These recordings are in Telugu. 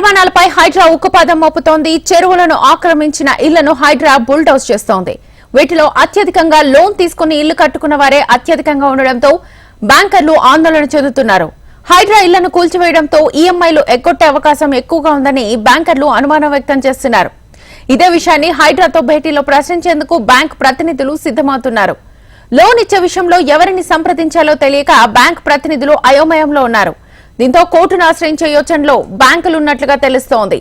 నిర్మాణాలపై హైడ్రా ఉక్కుపాదం మోపుతోంది. చెరువులను ఆక్రమించిన ఇళ్ళను హైడ్రా బుల్డౌజ్ చేస్తోంది. వీటిలో అత్యధికంగా లోన్ తీసుకుని ఇల్లు కట్టుకున్న వారే అత్యధికంగా ఉండడంతో బ్యాంకర్లు ఆందోళన చెందుతున్నారు. హైడ్రా ఇళ్ళను కూల్చివేయడంతో ఈఎంఐలు ఎగ్గొట్టే అవకాశం ఎక్కువగా ఉందని బ్యాంకర్లు అనుమానం వ్యక్తం చేస్తున్నారు. ఇదే విషయాన్ని హైడ్రాతో భేటీలో ప్రశ్నించేందుకు బ్యాంక్ ప్రతినిధులు సిద్దమవుతున్నారు లోన్ ఇచ్చే విషయంలో ఎవరిని సంప్రదించాలో తెలియక బ్యాంక్ ప్రతినిధులు అయోమయంలో ఉన్నారు. దీంతో కోర్టును ఆశ్రయించే యోచనలో బ్యాంకులున్నట్లుగా తెలుస్తోంది.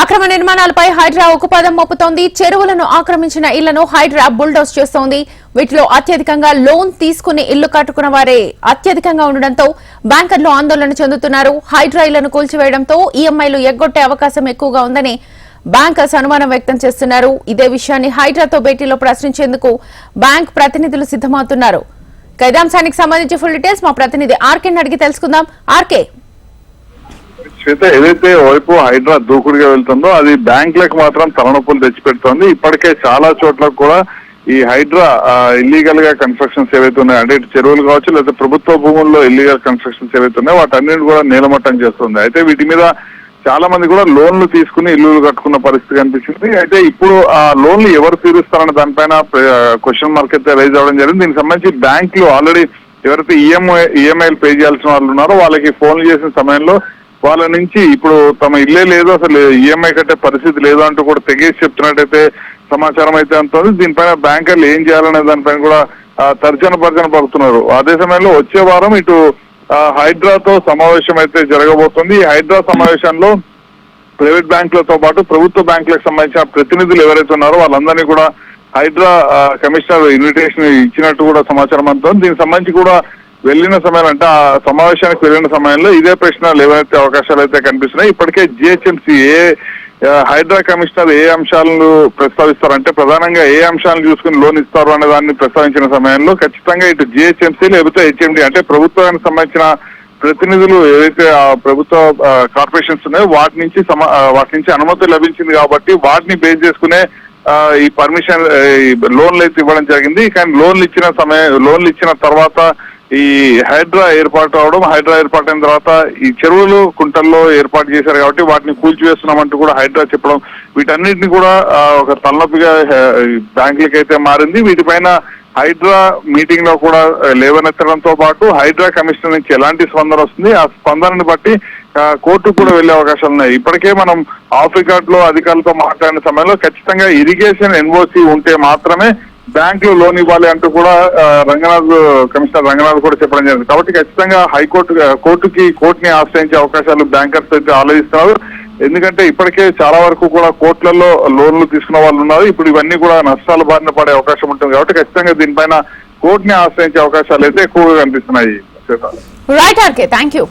అక్రమ నిర్మాణాలపై హైడ్రా ఉక్కుపాదం మోపుతోంది. చెరువులను ఆక్రమించిన ఇళ్ళను హైడ్రా బుల్డోస్ చేస్తోంది. వీటిలో అత్యధికంగా లోన్ తీసుకుని ఇల్లు కట్టుకున్న వారే అత్యధికంగా ఉండడంతో బ్యాంకర్లు ఆందోళన చెందుతున్నారు. హైడ్రా ఇళ్ళను కూల్చివేయడంతో ఈఎంఐలు ఎగ్గొట్టే అవకాశం ఎక్కువగా ఉందని బ్యాంకర్స్ అనుమానం వ్యక్తం చేస్తున్నారు. ఇదే విషయాన్ని హైడ్రాతో భేటీలో ప్రశ్నించేందుకు బ్యాంక్ ప్రతినిధులు సిద్దమవుతున్నారు కైదాంశానికి సంబంధించి ఫుల్ డీటెయిల్స్ మా ప్రతినిధి ఆర్కే అడిగి తెలుసుకుందాం. ఆర్కే. శ్వేత ఏదైతే వైపు హైడ్రా దూకుడుగా వెళ్తుందో అది బ్యాంకులకు మాత్రం తలనొప్పులు తెచ్చిపెడుతోంది. ఇప్పటికే చాలా చోట్ల కూడా ఈ హైడ్రా ఇల్లీగల్గా కన్స్ట్రక్షన్స్ ఏవైతే ఉన్నాయో అంటే ఇటు చెరువులు కావచ్చు లేదా ప్రభుత్వ భూముల్లో ఇల్లీగల్ కన్స్ట్రక్షన్స్ ఏవైతే ఉన్నాయో వాటన్నింటి కూడా నీలమట్టం చేస్తుంది. అయితే వీటి మీద చాలా మంది కూడా లోన్లు తీసుకుని ఇల్లులు కట్టుకున్న పరిస్థితి కనిపించింది అయితే ఇప్పుడు ఆ లోన్లు ఎవరు తీరుస్తారన్న దానిపైన క్వశ్చన్ మార్క్ అయితే రైజ్ అవ్వడం జరిగింది. దీనికి సంబంధించి బ్యాంకులు ఆల్రెడీ ఎవరైతే ఈఎంఐ ఈఎంఐలు పే చేయాల్సిన వాళ్ళు ఉన్నారో వాళ్ళకి ఫోన్లు చేసిన సమయంలో వాళ్ళ నుంచి ఇప్పుడు తమ ఇల్లే లేదు అసలు ఈఎంఐ కట్టే పరిస్థితి లేదు అంటూ కూడా తెగేసి చెప్తున్నట్టయితే సమాచారం అయితే అంటుంది దీనిపైన బ్యాంకర్లు ఏం చేయాలనే దానిపైన కూడా తర్జన భర్జన పడుతున్నారు అదే సమయంలో వచ్చే వారం ఇటు హైడ్రాతో సమావేశం అయితే జరగబోతుంది. ఈ హైడ్రా సమావేశంలో ప్రైవేట్ బ్యాంకులతో పాటు ప్రభుత్వ బ్యాంకులకు సంబంధించిన ప్రతినిధులు ఎవరైతే ఉన్నారో వాళ్ళందరినీ కూడా హైడ్రా కమిషనర్ ఇన్విటేషన్ ఇచ్చినట్టు కూడా సమాచారం అందుతుంది. దీనికి సంబంధించి కూడా వెళ్ళిన సమయం అంటే ఆ సమావేశానికి వెళ్ళిన సమయంలో ఇదే ప్రశ్నలు ఏవైతే అవకాశాలు అయితే కనిపిస్తున్నాయి. ఇప్పటికే జిహెచ్ఎంసీ ఏ హైడ్రా కమిషనర్ ఏ అంశాలను ప్రస్తావిస్తారంటే ప్రధానంగా ఏ అంశాలను చూసుకుని లోన్ ఇస్తారు అనే దాన్ని ప్రస్తావించిన సమయంలో ఖచ్చితంగా ఇటు జిహెచ్ఎంసీ లేకపోతే హెచ్ఎండి అంటే ప్రభుత్వానికి సంబంధించిన ప్రతినిధులు ఏదైతే ఆ ప్రభుత్వ కార్పొరేషన్స్ ఉన్నాయో వాటి నుంచి సమా వాటి నుంచి అనుమతి లభించింది కాబట్టి వాటిని బేస్ చేసుకునే ఈ పర్మిషన్ ఈ లోన్లు అయితే ఇవ్వడం జరిగింది. కానీ లోన్లు ఇచ్చిన సమయం లోన్లు ఇచ్చిన తర్వాత ఈ హైడ్రా ఏర్పాటు అవడం హైడ్రా ఏర్పాటు అయిన తర్వాత ఈ చెరువులు కుంటల్లో ఏర్పాటు చేశారు కాబట్టి వాటిని కూల్చివేస్తున్నామంటూ కూడా హైడ్రా చెప్పడం వీటన్నిటిని కూడా ఒక తలనొప్పిగా బ్యాంకులకి అయితే మారింది. వీటిపైన హైడ్రా మీటింగ్లో కూడా లేవనెత్తడంతో పాటు హైడ్రా కమిషనర్ నుంచి ఎలాంటి స్పందన వస్తుంది? ఆ స్పందనని బట్టి కోర్టు కోర్టుకు కూడా వెళ్ళే అవకాశాలు ఉన్నాయి. ఇప్పటికే మనం ఆఫ్ రికార్డ్లో అధికారులతో మాట్లాడిన సమయంలో ఖచ్చితంగా ఇరిగేషన్ ఎన్ఓసి ఉంటే మాత్రమే బ్యాంకులు లోన్ ఇవ్వాలి అంటూ కూడా రంగనాథ్ కమిషనర్ రంగనాథ్ కూడా చెప్పడం జరిగింది. కాబట్టి ఖచ్చితంగా హైకోర్టు కోర్టుకి కోర్టుని ఆశ్రయించే అవకాశాలు బ్యాంకర్స్ అయితే ఆలోచిస్తున్నారు. ఎందుకంటే ఇప్పటికే చాలా వరకు కూడా కోర్టులలో లోన్లు తీసుకున్న వాళ్ళు ఉన్నారు. ఇప్పుడు ఇవన్నీ కూడా నష్టాల బారిన పడే అవకాశం ఉంటుంది కాబట్టి ఖచ్చితంగా దీనిపైన కోర్టుని ఆశ్రయించే అవకాశాలు అయితే ఎక్కువగా కనిపిస్తున్నాయి. Right RK thank you